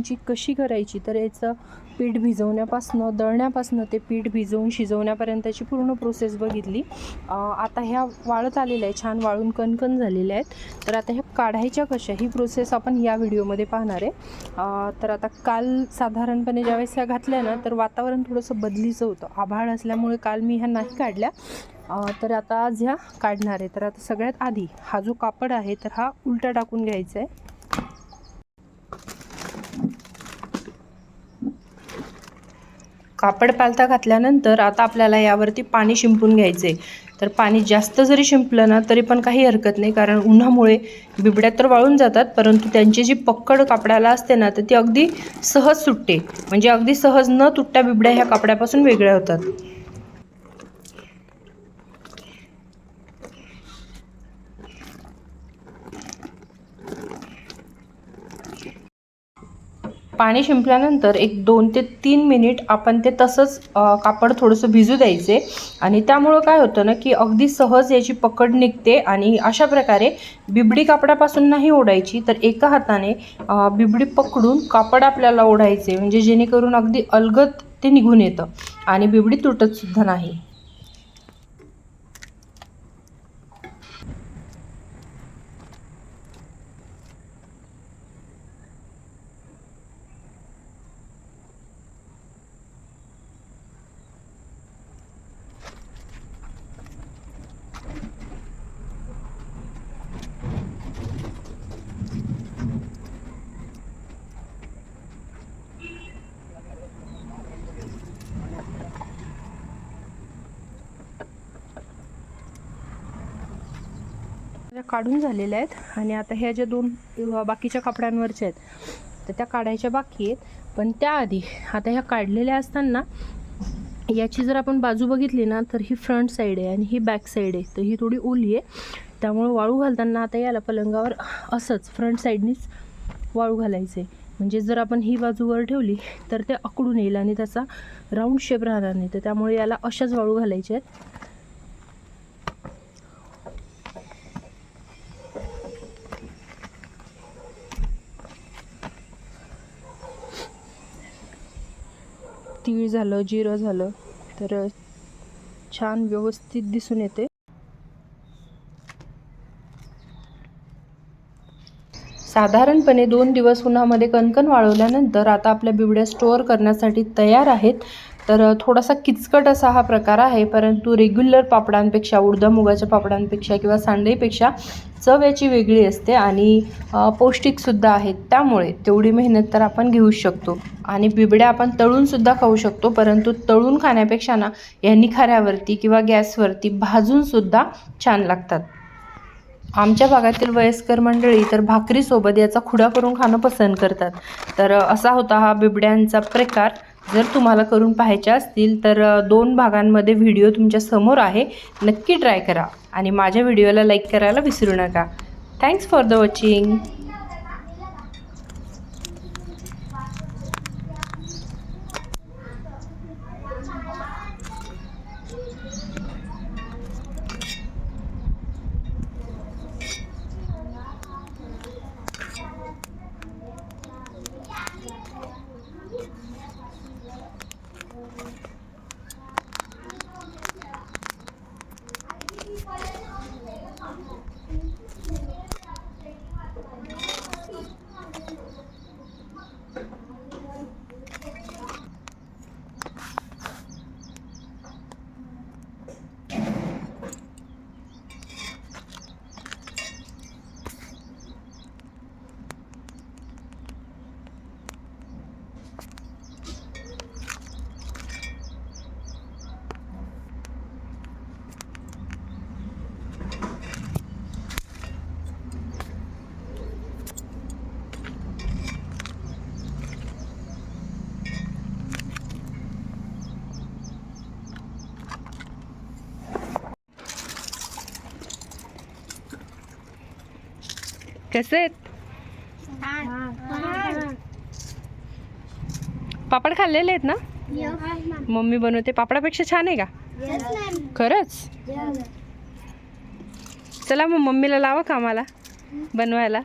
काढूनची कशी करायची? तर याचं पीठ भिजवण्यापासनं दळण्यापासनं ते पीठ भिजवून शिजवण्यापर्यंतची पूर्ण प्रोसेस बघितली. आता ह्या वाळत आलेल्या आहे छान वाळून कणकण झालेल्या आहेत. तर आता ह्या काढायच्या कशा? ही प्रोसेस आपण या व्हिडिओमध्ये पाहणार आहे. तर आता काल साधारणपणे ज्यावेळेस ह्या घातल्या ना तर वातावरण थोडंसं बदलीचं होतं. आभाळ असल्यामुळे काल मी ह्या नाही काढल्या. तर आता आज ह्या काढणार आहे. तर आता सगळ्यात आधी हा जो कापड आहे तर हा उलटा टाकून घ्यायचा आहे. कापड पालथा घातल्यानंतर आता आपल्याला यावरती पाणी शिंपून घ्यायचं आहे तर पाणी जास्त जरी शिंपलं ना तरी पण काही हरकत नाही कारण उन्हामुळे बिबड्या तर वाळून जातात परंतु त्यांची जी पक्कड कापडाला असते ना तर ती अगदी सहज सुटते. म्हणजे अगदी सहज न तुटत्या बिबड्या ह्या कापडापासून वेगळ्या होतात. पाणी शिंपल्यानंतर एक दोन ते तीन मिनिट आपण ते तसंच कापड थोडंसं भिजू द्यायचे. आणि त्यामुळं काय होतं ना की अगदी सहज याची पकड निघते आणि अशा प्रकारे बिबडी कापडापासून नाही ओढायची तर एका हाताने बिबडी पकडून कापड आपल्याला ओढायचे. म्हणजे जेणेकरून अगदी अलगद ते निघून येतं आणि बिबडी तुटतसुद्धा नाही. त्या काढून झालेल्या आहेत. आणि आता ह्या ज्या दोन बाकीच्या कपड्यांवरच्या आहेत तर त्या काढायच्या बाकी आहेत. पण त्याआधी आता ह्या काढलेल्या असताना याची जर आपण बाजू बघितली ना तर ही फ्रंट साईड आहे आणि ही बॅक साईड आहे. तर ही थोडी ओली आहे. त्यामुळे वाळू घालताना आता याला पलंगावर असंच फ्रंट साईडनीच वाळू घालायचं आहे म्हणजे जर आपण ही बाजू वर ठेवली तर ते अकडून येईल आणि त्याचा राऊंड शेप राहणार नाही. तर त्यामुळे याला अशाच वाळू घालायच्या आहेत. तीळ झालं जिरं झालं तर छान व्यवस्थित दिसून येते. साधारणपणे दोन दिवस उन्हामध्ये कणकण वाळवल्यानंतर आता आपल्या बिबड्या स्टोअर करण्यासाठी तयार आहेत. तर थोडासा किचकट असा हा प्रकार आहे परंतु रेग्युलर पापडांपेक्षा उडदा मुगाच्या पापडांपेक्षा किंवा सांडईपेक्षा चव याची वेगळी असते आणि पौष्टिकसुद्धा आहेत. त्यामुळे तेवढी मेहनत तर आपण घेऊ शकतो. आणि बिबड्या आपण तळूनसुद्धा खाऊ शकतो परंतु तळून खाण्यापेक्षा ना या निखाऱ्यावरती किंवा गॅसवरती भाजूनसुद्धा छान लागतात. आमच्या भागातील वयस्कर मंडळी तर भाकरीसोबत याचा खुडा करून खाणं पसंत करतात. तर असा होता हा बिबड्यांचा प्रकार. जर तुम्हाला करून पाहायच्या असतील तर दोन भागांमध्ये व्हिडिओ तुमच्यासमोर आहे. नक्की ट्राय करा आणि माझ्या व्हिडिओला लाईक करायला विसरू नका. Thanks for the watching. कसे आहेत? पापड खाल्लेले आहेत ना? मम्मी बनवते. पापडापेक्षा छान आहे का? खरंच? चला मग मम्मीला लावा कामाला बनवायला.